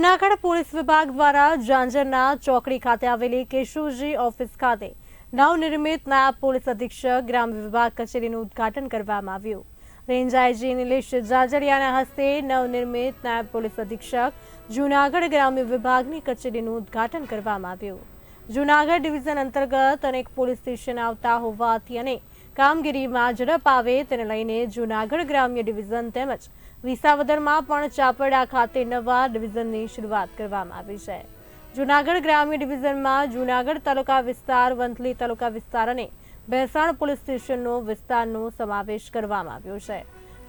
Junagadh police વિભાગ દ્વારા ઝાંઝરના ચોકડી ખાતે આવેલી કેશુજી ઓફિસ ખાતે નવનિર્મિત નાયબ પોલીસ અધિક્ષક ગ્રામ્ય વિભાગ કચેરીનું ઉદ્ઘાટન કરવામાં આવ્યું. રેન્જ આઈજી નિલેશ જાજરિયાના હસ્તે નવનિર્મિત નાયબ પોલીસ અધિક્ષક જૂનાગઢ ગ્રામ્ય વિભાગની કચેરીનું ઉદ્ઘાટન કરવામાં આવ્યું. જુનાગઢ ડિવિઝન અંતર્ગત અનેક પોલીસ સ્ટેશન આવતા હોવાથી અને કામગીરીમાં ઝડપ આવે તેને લઈને જૂનાગઢ ગ્રામ્ય ડિવિઝન તેમજ વિસાવદરમાં પણ ચાપરડા ખાતે નવા ડિવિઝનની શરૂઆત કરવામાં આવી છે. જૂનાગઢ ગ્રામ્ય ડિવિઝનમાં જૂનાગઢ તાલુકા વિસ્તાર, વંથલી તાલુકા વિસ્તાર અને ભેસાણ પોલીસ સ્ટેશનનો વિસ્તારનો સમાવેશ કરવામાં આવ્યો છે.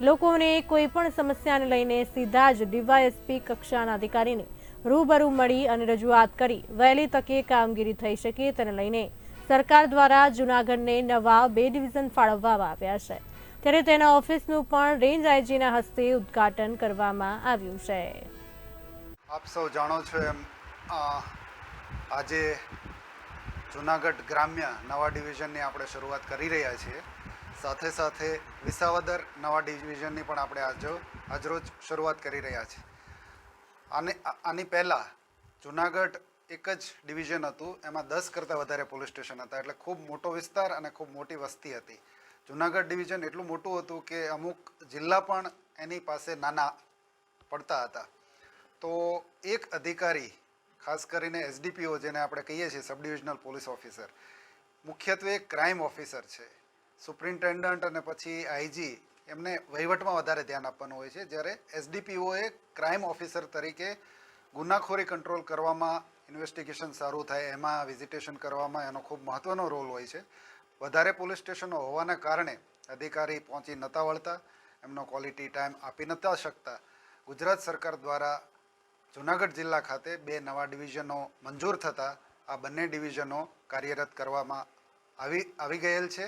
લોકોને કોઈ પણ સમસ્યાને લઈને સીધા જ ડીવાયએસપી કક્ષાના અધિકારીને રૂબરૂ મળી અને રજૂઆત કરી વહેલી તકે કામગીરી થઈ શકે તેને લઈને સરકાર દ્વારા જુનાગઢને નવા બે ડિવિઝન ફાળવવામાં આવ્યા છે. ત્યારે તેના ઓફિસનું પણ રેન્જ આઈજીના હસ્તે ઉદ્ઘાટન કરવામાં આવ્યું છે. આપ સૌ જાણો છો એમ આજે જુનાગઢ ગ્રામ્ય નવા ડિવિઝનની આપણે શરૂઆત કરી રહ્યા છીએ. સાથે સાથે વિસાવદર નવા ડિવિઝનની પણ આપણે આજે, આજરોજ શરૂઆત કરી રહ્યા છીએ. આને, આની પહેલાં જુનાગઢ એક જ ડિવિઝન હતું. એમાં દસ કરતાં વધારે પોલીસ સ્ટેશન હતા. એટલે ખૂબ મોટો વિસ્તાર અને ખૂબ મોટી વસ્તી હતી. જુનાગઢ ડિવિઝન એટલું મોટું હતું કે અમુક જિલ્લા પણ એની પાસે નાના પડતા હતા. તો એક અધિકારી, ખાસ કરીને એસડીપીઓ જેને આપણે કહીએ છીએ સબ ડિવિઝનલ પોલીસ ઓફિસર, મુખ્યત્વે ક્રાઇમ ઓફિસર છે. સુપ્રિન્ટેન્ડન્ટ અને પછી આઈજી, એમને વહીવટમાં વધારે ધ્યાન આપવાનું હોય છે. જ્યારે એસડીપીઓએ ક્રાઇમ ઓફિસર તરીકે ગુનાખોરી કંટ્રોલ કરવામાં ઇન્વેસ્ટિગેશન સારું થાય, એમાં વિઝિટેશન કરવામાં એનો ખૂબ મહત્ત્વનો રોલ હોય છે. વધારે પોલીસ સ્ટેશનો હોવાના કારણે અધિકારી પહોંચી નહોતા વળતા, એમનો ક્વોલિટી ટાઈમ આપી નહોતા શકતા. ગુજરાત સરકાર દ્વારા જુનાગઢ જિલ્લા ખાતે બે નવા ડિવિઝનો મંજૂર થતાં આ બંને ડિવિઝનો કાર્યરત કરવામાં આવી આવી ગયેલ છે.